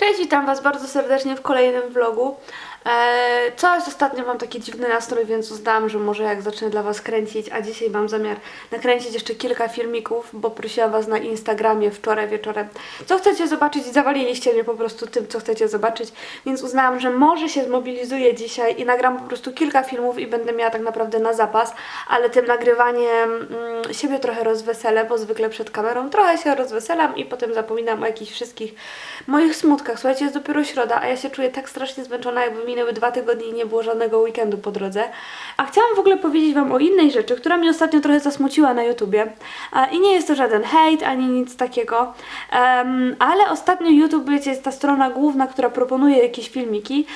Cześć, witam Was bardzo serdecznie w kolejnym vlogu. Eee, coś ostatnio mam taki dziwny nastrój, więc uznałam, że może jak zacznę dla Was kręcić, a dzisiaj mam zamiar nakręcić jeszcze kilka filmików, bo prosiłam Was na Instagramie wczoraj wieczorem, co chcecie zobaczyć i zawaliliście mnie po prostu tym, co chcecie zobaczyć, więc uznałam, że może się zmobilizuję dzisiaj i nagram po prostu kilka filmów i będę miała tak naprawdę na zapas, ale tym nagrywaniem mm, siebie trochę rozweselę, bo zwykle przed kamerą trochę się rozweselam i potem zapominam o jakichś wszystkich moich smutkach. Słuchajcie, jest dopiero środa, a ja się czuję tak strasznie zmęczona, jakby minęły dwa tygodnie i nie było żadnego weekendu po drodze. A chciałam w ogóle powiedzieć Wam o innej rzeczy, która mnie ostatnio trochę zasmuciła na YouTubie. I nie jest to żaden hejt, ani nic takiego, ale ostatnio YouTube, wiecie, jest ta strona główna, która proponuje jakieś filmiki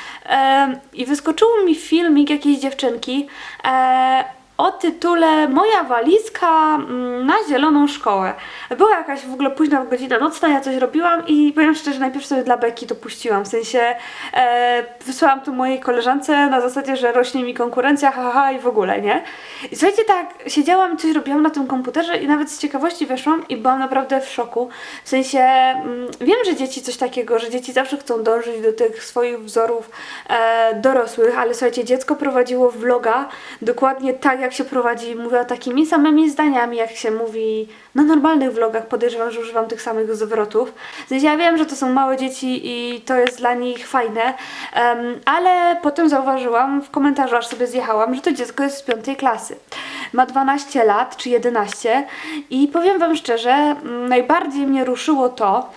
i wyskoczył mi filmik jakiejś dziewczynki, e, o tytule Moja walizka mm, na zieloną szkołę. Była jakaś w ogóle późna godzina nocna, ja coś robiłam i powiem szczerze, najpierw sobie dla Beki to puściłam, w sensie e, wysłałam to mojej koleżance na zasadzie, że rośnie mi konkurencja, haha i w ogóle, nie? I słuchajcie, tak, siedziałam i coś robiłam na tym komputerze i nawet z ciekawości weszłam i byłam naprawdę w szoku. W sensie, mm, wiem, że dzieci coś takiego, że dzieci zawsze chcą dążyć do tych swoich wzorów e, dorosłych, ale słuchajcie, dziecko prowadziło vloga dokładnie tak, jak się prowadzi, mówiła takimi samymi zdaniami, jak się mówi na normalnych vlogach. Podejrzewam, że używam tych samych zwrotów. W sensie, ja wiem, że to są małe dzieci i to jest dla nich fajne, em, ale potem zauważyłam w komentarzu, aż sobie zjechałam, że to dziecko jest z piątej klasy. Ma 12 lat czy 11 i powiem Wam szczerze, mm, najbardziej mnie ruszyło to,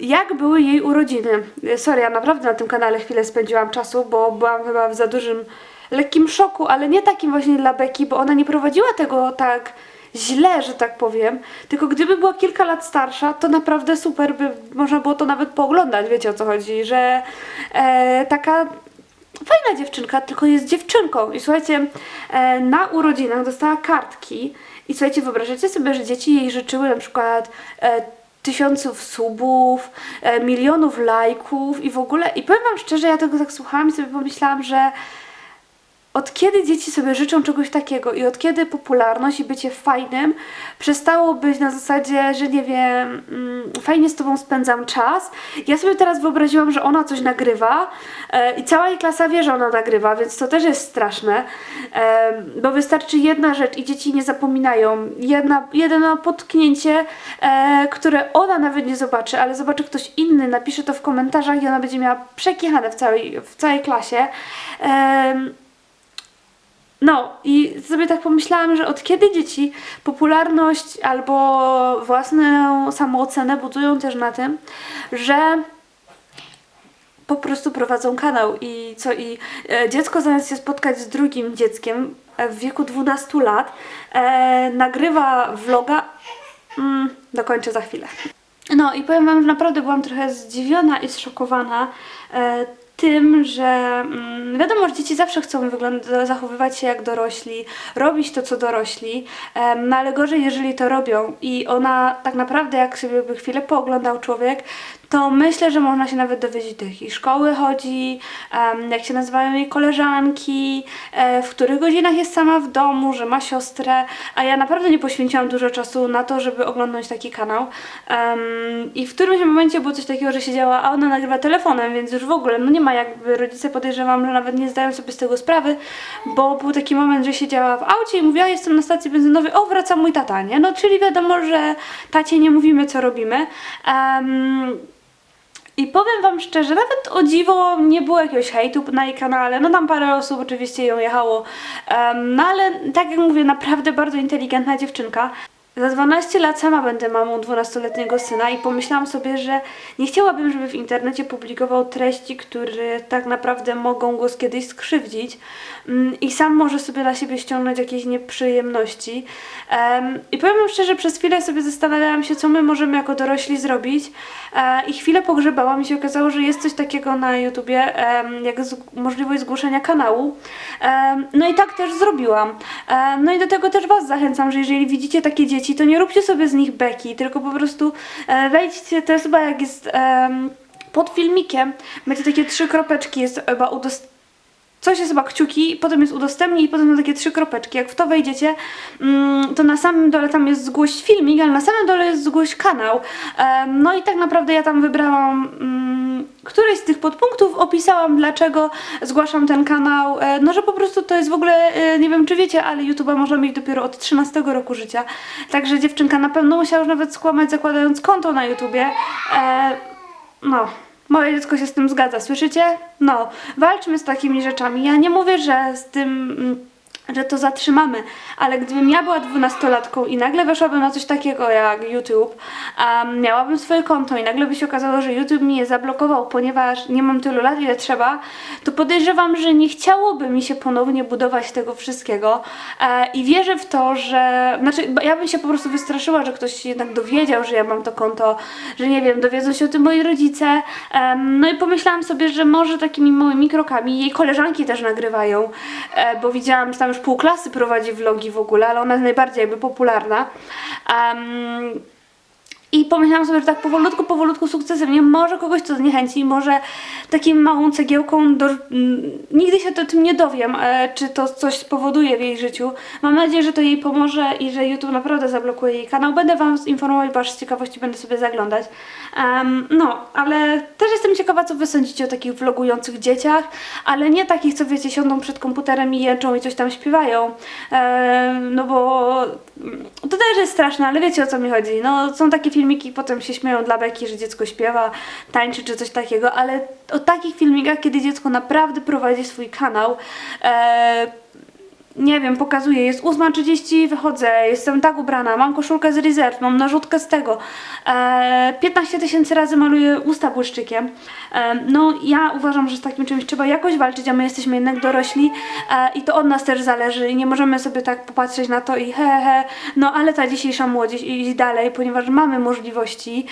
jak były jej urodziny. Sorry, ja naprawdę na tym kanale chwilę spędziłam czasu, bo byłam chyba w za dużym, lekkim szoku, ale nie takim właśnie dla Beki, bo ona nie prowadziła tego tak źle, że tak powiem, tylko gdyby była kilka lat starsza, to naprawdę super by można było to nawet pooglądać, wiecie o co chodzi, że e, taka fajna dziewczynka, tylko jest dziewczynką. I słuchajcie, e, na urodzinach dostała kartki i słuchajcie, wyobrażacie sobie, że dzieci jej życzyły na przykład e, tysiąców subów, e, milionów lajków i w ogóle. I powiem wam szczerze, ja tego tak słuchałam i sobie pomyślałam, że od kiedy dzieci sobie życzą czegoś takiego i od kiedy popularność i bycie fajnym przestało być na zasadzie, że nie wiem, mm, fajnie z tobą spędzam czas. Ja sobie teraz wyobraziłam, że ona coś nagrywa e, i cała jej klasa wie, że ona nagrywa, więc to też jest straszne, bo wystarczy jedna rzecz i dzieci nie zapominają. Jedna, jedno potknięcie, e, które ona nawet nie zobaczy, ale zobaczy ktoś inny, napisze to w komentarzach i ona będzie miała przekichane w całej, w całej klasie. No i sobie tak pomyślałam, że od kiedy dzieci popularność albo własną samoocenę budują też na tym, że po prostu prowadzą kanał i co i e, dziecko zamiast się spotkać z drugim dzieckiem e, w wieku 12 lat e, nagrywa vloga mm, dokończę za chwilę. No i powiem Wam, że naprawdę byłam trochę zdziwiona i zszokowana e, tym, że mm, wiadomo, że dzieci zawsze chcą zachowywać się jak dorośli, robić to, co dorośli, no ale gorzej, jeżeli to robią i ona tak naprawdę, jak sobie by chwilę pooglądał człowiek, to myślę, że można się nawet dowiedzieć, do jakiej szkoły chodzi, jak się nazywają jej koleżanki, e, w których godzinach jest sama w domu, że ma siostrę, a ja naprawdę nie poświęciłam dużo czasu na to, żeby oglądać taki kanał. I w którymś momencie było coś takiego, że siedziała, a ona nagrywa telefonem, więc już w ogóle, no nie ma jakby, rodzice podejrzewam, że nawet nie zdają sobie z tego sprawy, bo był taki moment, że siedziała w aucie i mówiła, jestem na stacji benzynowej, o wraca mój tata, nie? No czyli wiadomo, że tacie nie mówimy, co robimy. Em, i powiem Wam szczerze, nawet o dziwo nie było jakiegoś hejtu na jej kanale. No tam parę osób oczywiście ją jechało. Em, no ale tak jak mówię, naprawdę bardzo inteligentna dziewczynka. Za 12 lat sama będę mamą 12-letniego syna i pomyślałam sobie, że nie chciałabym, żeby w internecie publikował treści, które tak naprawdę mogą go kiedyś skrzywdzić mm, i sam może sobie dla siebie ściągnąć jakieś nieprzyjemności. Em, I powiem wam szczerze, przez chwilę sobie zastanawiałam się, co my możemy jako dorośli zrobić e, i chwilę pogrzebałam i się okazało, że jest coś takiego na YouTubie, jak możliwość zgłoszenia kanału. No i tak też zrobiłam. Em, no i do tego też Was zachęcam, że jeżeli widzicie takie dzieci, to nie róbcie sobie z nich beki, tylko po prostu e, wejdźcie, to jest chyba jak jest em, pod filmikiem, macie takie trzy kropeczki, jest chyba udostępnione coś jest chyba kciuki, potem jest udostępnij i potem są takie trzy kropeczki. Jak w to wejdziecie, mm, to na samym dole tam jest zgłoś filmik, ale na samym dole jest zgłoś kanał. No i tak naprawdę ja tam wybrałam mm, któryś z tych podpunktów, opisałam dlaczego zgłaszam ten kanał. E, No, że po prostu to jest w ogóle, e, nie wiem czy wiecie, ale YouTube'a można mieć dopiero od 13 roku życia. Także dziewczynka na pewno musiała już nawet skłamać zakładając konto na YouTubie. E, No, moje dziecko się z tym zgadza, słyszycie? No, walczmy z takimi rzeczami. Ja nie mówię, że z tym. Że to zatrzymamy, ale gdybym ja była dwunastolatką i nagle weszłabym na coś takiego jak YouTube, a miałabym swoje konto i nagle by się okazało, że YouTube mi je zablokował, ponieważ nie mam tylu lat, ile trzeba, to podejrzewam, że nie chciałoby mi się ponownie budować tego wszystkiego e, i wierzę w to, że, znaczy ja bym się po prostu wystraszyła, że ktoś jednak dowiedział, że ja mam to konto, że nie wiem, dowiedzą się o tym moi rodzice, no i pomyślałam sobie, że może takimi małymi krokami, jej koleżanki też nagrywają, e, bo widziałam, że tam już pół klasy prowadzi vlogi w ogóle, ale ona jest najbardziej jakby popularna. Em, i pomyślałam sobie, że tak powolutku, powolutku, sukcesywnie, może kogoś to zniechęci, może takim małą cegiełką, do, nigdy się to tym nie dowiem, e, czy to coś spowoduje w jej życiu. Mam nadzieję, że to jej pomoże i że YouTube naprawdę zablokuje jej kanał. Będę Wam informować, bo z ciekawości będę sobie zaglądać. Em, no, ale też jestem ciekawa, co Wy sądzicie o takich vlogujących dzieciach, ale nie takich, co wiecie, siądą przed komputerem i jęczą i coś tam śpiewają. Em, no bo to też jest straszne, ale wiecie o co mi chodzi. No, są takie filmiki, potem się śmieją dla beki, że dziecko śpiewa, tańczy czy coś takiego, ale o takich filmikach, kiedy dziecko naprawdę prowadzi swój kanał, e, nie wiem, pokazuję, jest 8.30, wychodzę, jestem tak ubrana, mam koszulkę z rezerw, mam narzutkę z tego, e, 15 tysięcy razy maluję usta błyszczykiem. E, no ja uważam, że z takim czymś trzeba jakoś walczyć, a my jesteśmy jednak dorośli e, i to od nas też zależy i nie możemy sobie tak popatrzeć na to i he, he, no ale ta dzisiejsza młodzież i dalej, ponieważ mamy możliwości,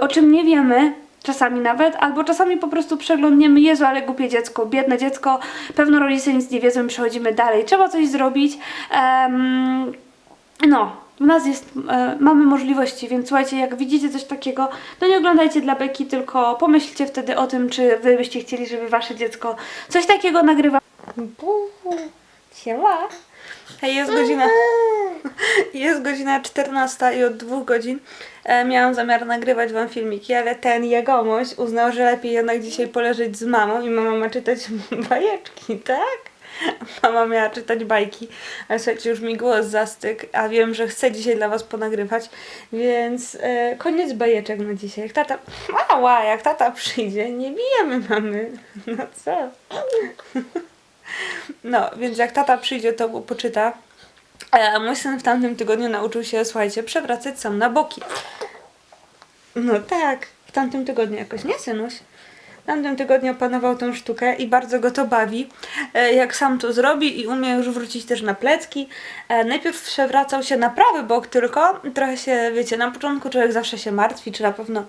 o czym nie wiemy, Czasami nawet, albo czasami po prostu przeglądniemy, Jezu, ale głupie dziecko, biedne dziecko, pewno rodzice nic nie wiedzą i przechodzimy dalej. Trzeba coś zrobić. Em, no, u nas jest, e, mamy możliwości, więc słuchajcie, jak widzicie coś takiego, to nie oglądajcie dla beki, tylko pomyślcie wtedy o tym, czy wy byście chcieli, żeby wasze dziecko coś takiego nagrywało. Siema. Hej, jest godzina. Jest godzina 14 i od dwóch godzin e, miałam zamiar nagrywać wam filmiki, ale ten jegomość uznał, że lepiej jednak dzisiaj poleżeć z mamą i mama ma czytać bajeczki, tak? Mama miała czytać bajki, ale słuchajcie, już mi głos zastyk, a wiem, że chcę dzisiaj dla was ponagrywać, więc e, koniec bajeczek na dzisiaj. Jak tata, mała, jak tata przyjdzie, nie bijemy mamy. No co? No, więc jak tata przyjdzie, to poczyta. E, mój syn w tamtym tygodniu nauczył się, słuchajcie, przewracać sam na boki. No tak, w tamtym tygodniu jakoś, nie synuś? W tamtym tygodniu opanował tą sztukę i bardzo go to bawi. E, jak sam to zrobi i umie już wrócić też na plecki. E, najpierw przewracał się na prawy bok tylko. Trochę się, wiecie, na początku człowiek zawsze się martwi, czy na pewno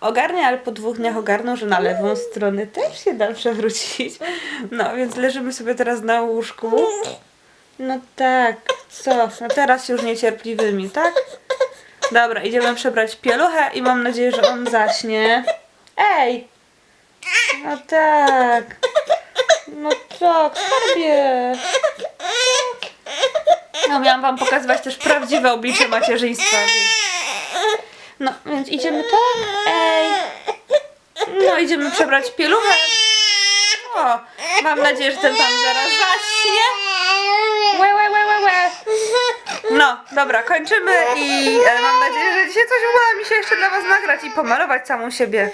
ogarnie, ale po dwóch dniach ogarnął, że na lewą stronę też się da przewrócić. No, więc leżymy sobie teraz na łóżku. No tak, co? No teraz już niecierpliwymi, tak? Dobra, idziemy przebrać pieluchę i mam nadzieję, że on zaśnie. Ej! No tak. No tak, skarbie. No miałam wam pokazywać też prawdziwe oblicze macierzyństwa. Więc... No, więc idziemy tak. Ej! No, idziemy przebrać pieluchę. O, mam nadzieję, że ten pan zaraz zaśnie. Łe, łe, łe, łe, łe. No, dobra, kończymy i e, mam nadzieję, że dzisiaj coś uda mi się jeszcze dla was nagrać i pomalować samą siebie.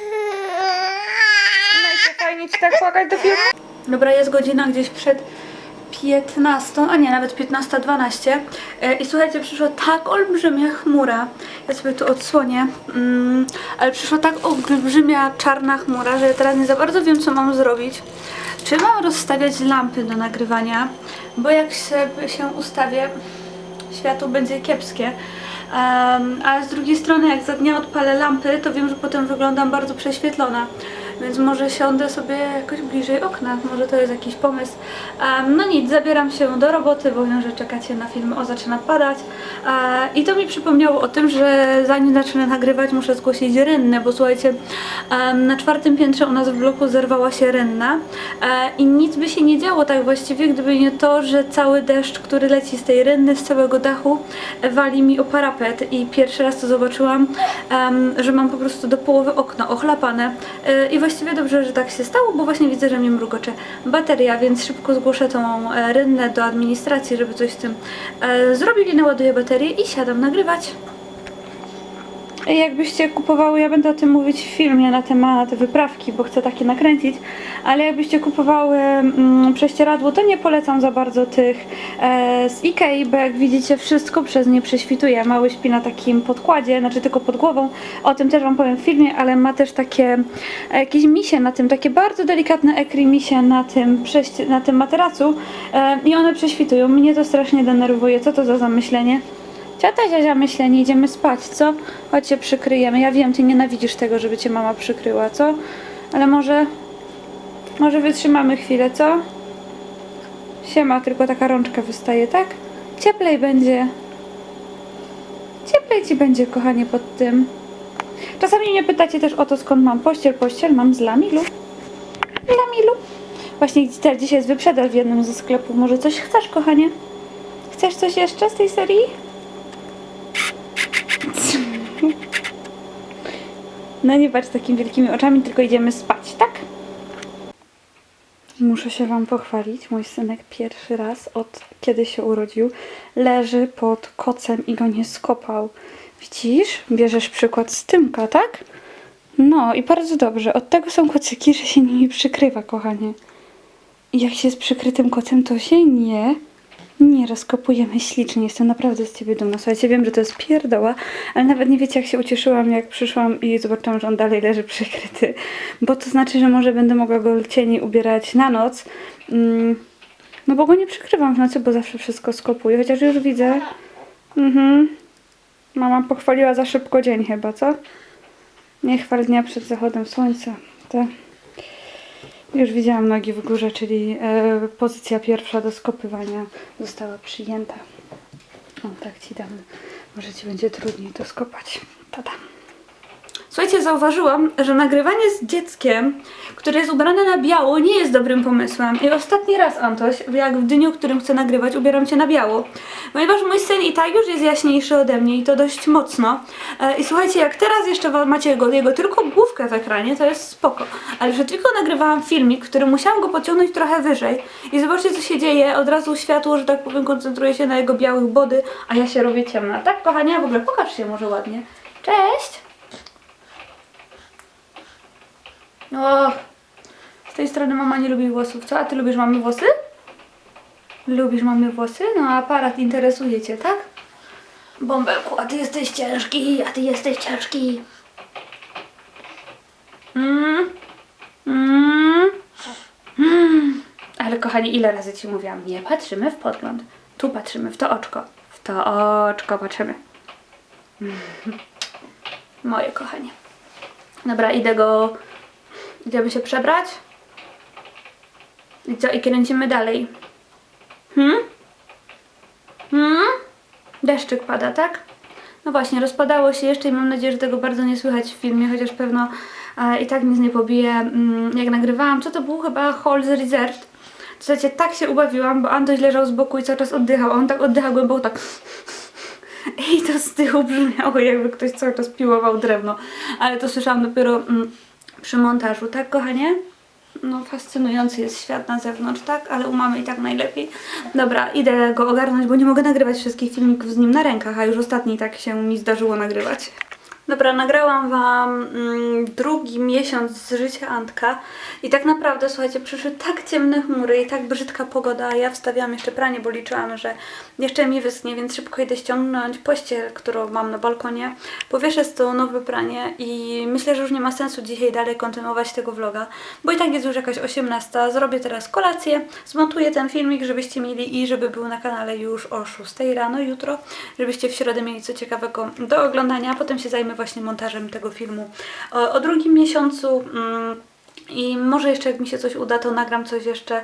Ci tak płakać do filmu. Dobra, jest godzina gdzieś przed 15, a nie, nawet 15.12 e, i słuchajcie, przyszła tak olbrzymia chmura, ja sobie tu odsłonię, mm, ale przyszła tak olbrzymia czarna chmura, że ja teraz nie za bardzo wiem, co mam zrobić. Czy mam rozstawiać lampy do nagrywania, bo jak się, ustawię, światło będzie kiepskie. Um, z drugiej strony, jak za dnia odpalę lampy, to wiem, że potem wyglądam bardzo prześwietlona. Więc może siądę sobie jakoś bliżej okna, może to jest jakiś pomysł. Em, no nic, zabieram się do roboty, bo wiem, że czekacie na film O zaczyna padać. E, I to mi przypomniało o tym, że zanim zacznę nagrywać, muszę zgłosić rennę, bo słuchajcie, em, na czwartym piętrze u nas w bloku zerwała się renna e, i nic by się nie działo tak właściwie, gdyby nie to, że cały deszcz, który leci z tej renny, z całego dachu, wali mi o parapet i pierwszy raz to zobaczyłam, em, że mam po prostu do połowy okno ochlapane E, i właściwie dobrze, że tak się stało, bo właśnie widzę, że mi mrugocze bateria, więc szybko zgłoszę tą e, rynnę do administracji, żeby coś z tym e, zrobili, naładuję baterię i siadam nagrywać. Jakbyście kupowały, ja będę o tym mówić w filmie na temat wyprawki, bo chcę takie nakręcić, ale jakbyście kupowały mm, prześcieradło, to nie polecam za bardzo tych e, z Ikei, bo jak widzicie wszystko przez nie prześwituje. Mały śpi na takim podkładzie, znaczy tylko pod głową, o tym też wam powiem w filmie, ale ma też takie e, jakieś misie na tym, takie bardzo delikatne ekry misie na tym, na tym materacu e, i one prześwitują. Mnie to strasznie denerwuje. Co to za zamyślenie? Ciota Ziazia myślenie, idziemy spać, co? Chodź się przykryjemy. Ja wiem, ty nienawidzisz tego, żeby cię mama przykryła, co? Ale może... Może wytrzymamy chwilę, co? Siema, tylko taka rączka wystaje, tak? Cieplej będzie. Cieplej ci będzie, kochanie, pod tym. Czasami mnie pytacie też o to, skąd mam pościel. Pościel mam z Lamilu. Lamilu. Właśnie teraz dzisiaj jest wyprzedaż w jednym ze sklepów. Może coś chcesz, kochanie? Chcesz coś jeszcze z tej serii? No nie patrz takimi wielkimi oczami, tylko idziemy spać, tak? Muszę się Wam pochwalić. Mój synek pierwszy raz od kiedy się urodził leży pod kocem i go nie skopał. Widzisz? Bierzesz przykład z Tymka, tak? No i bardzo dobrze. Od tego są kocyki, że się nimi przykrywa, kochanie. I jak się z przykrytym kocem, to się nie nie rozkopujemy ślicznie. Jestem naprawdę z ciebie dumna. Słuchajcie, wiem, że to jest pierdoła, ale nawet nie wiecie, jak się ucieszyłam, jak przyszłam i zobaczyłam, że on dalej leży przykryty. Bo to znaczy, że może będę mogła go cieni ubierać na noc. Mm, no bo go nie przykrywam w nocy, bo zawsze wszystko skopuję. Chociaż już widzę. Mhm. Mama pochwaliła za szybko dzień chyba, co? Nie chwal dnia przed zachodem słońca. To... Już widziałam nogi w górze, czyli e, pozycja pierwsza do skopywania została przyjęta. O, tak ci dam. Może ci będzie trudniej to skopać. Tada. Słuchajcie, zauważyłam, że nagrywanie z dzieckiem, które jest ubrane na biało, nie jest dobrym pomysłem. I ostatni raz, Antoś, jak w dniu, w którym chcę nagrywać, ubieram cię na biało. Ponieważ mój syn i tak już jest jaśniejszy ode mnie i to dość mocno. E, I słuchajcie, jak teraz jeszcze macie jego, jego tylko główkę w ekranie, to jest spoko. Ale że tylko nagrywałam filmik, w którym musiałam go pociągnąć trochę wyżej. I zobaczcie, co się dzieje. Od razu światło, że tak powiem, koncentruje się na jego białych body, a ja się robię ciemna. Tak, kochania? W ogóle pokaż się może ładnie. Cześć! O, z tej strony mama nie lubi włosów, co? A ty lubisz mamy włosy? Lubisz mamy włosy? No aparat interesuje cię, tak? Bąbelku, a ty jesteś ciężki, a ty jesteś ciężki. Mm. Mm. Mm. Ale kochani, ile razy ci mówiłam? Nie patrzymy w podgląd. Tu patrzymy, w to oczko. W to oczko patrzymy. Mm. Moje kochanie. Dobra, idę go Idziemy się przebrać? I co? I kręcimy dalej. Hmm? Hmm? Deszczyk pada, tak? No właśnie, rozpadało się jeszcze i mam nadzieję, że tego bardzo nie słychać w filmie, chociaż pewno e, i tak nic nie pobije, mm, jak nagrywałam. Co to był? Chyba Halls Reserved. Słuchajcie, tak się ubawiłam, bo Antoś leżał z boku i cały czas oddychał. On tak oddychał głęboko, tak... I to z tyłu brzmiało, jakby ktoś cały czas piłował drewno. Ale to słyszałam dopiero mm, przy montażu, tak kochanie? No fascynujący jest świat na zewnątrz, tak? Ale u mamy i tak najlepiej. Dobra, idę go ogarnąć, bo nie mogę nagrywać wszystkich filmików z nim na rękach, a już ostatni tak się mi zdarzyło nagrywać. Dobra, nagrałam Wam mm, drugi miesiąc z życia Antka i tak naprawdę, słuchajcie, przyszły tak ciemne chmury i tak brzydka pogoda, a ja wstawiałam jeszcze pranie, bo liczyłam, że jeszcze mi wyschnie, więc szybko idę ściągnąć pościel, którą mam na balkonie, powieszę z tą nowe pranie i myślę, że już nie ma sensu dzisiaj dalej kontynuować tego vloga, bo i tak jest już jakaś 18, zrobię teraz kolację, zmontuję ten filmik, żebyście mieli i żeby był na kanale już o 6 rano jutro, żebyście w środę mieli co ciekawego do oglądania, a potem się zajmę właśnie montażem tego filmu o, drugim miesiącu. Mm, I może jeszcze jak mi się coś uda, to nagram coś jeszcze,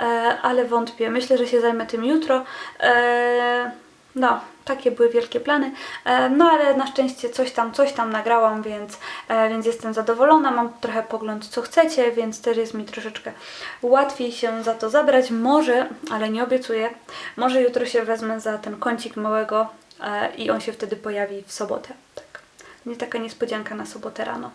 e, ale wątpię. Myślę, że się zajmę tym jutro. E, no, takie były wielkie plany. E, no ale na szczęście coś tam, coś tam nagrałam, więc, więc jestem zadowolona. Mam trochę pogląd, co chcecie, więc też jest mi troszeczkę łatwiej się za to zabrać. Może, ale nie obiecuję, może jutro się wezmę za ten kącik małego i on się wtedy pojawi w sobotę. Nie taka niespodzianka na sobotę rano.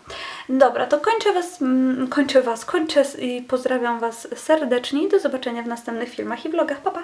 Dobra, to kończę Was, mm, kończę Was, kończę i pozdrawiam Was serdecznie do zobaczenia w następnych filmach i vlogach. Pa, pa!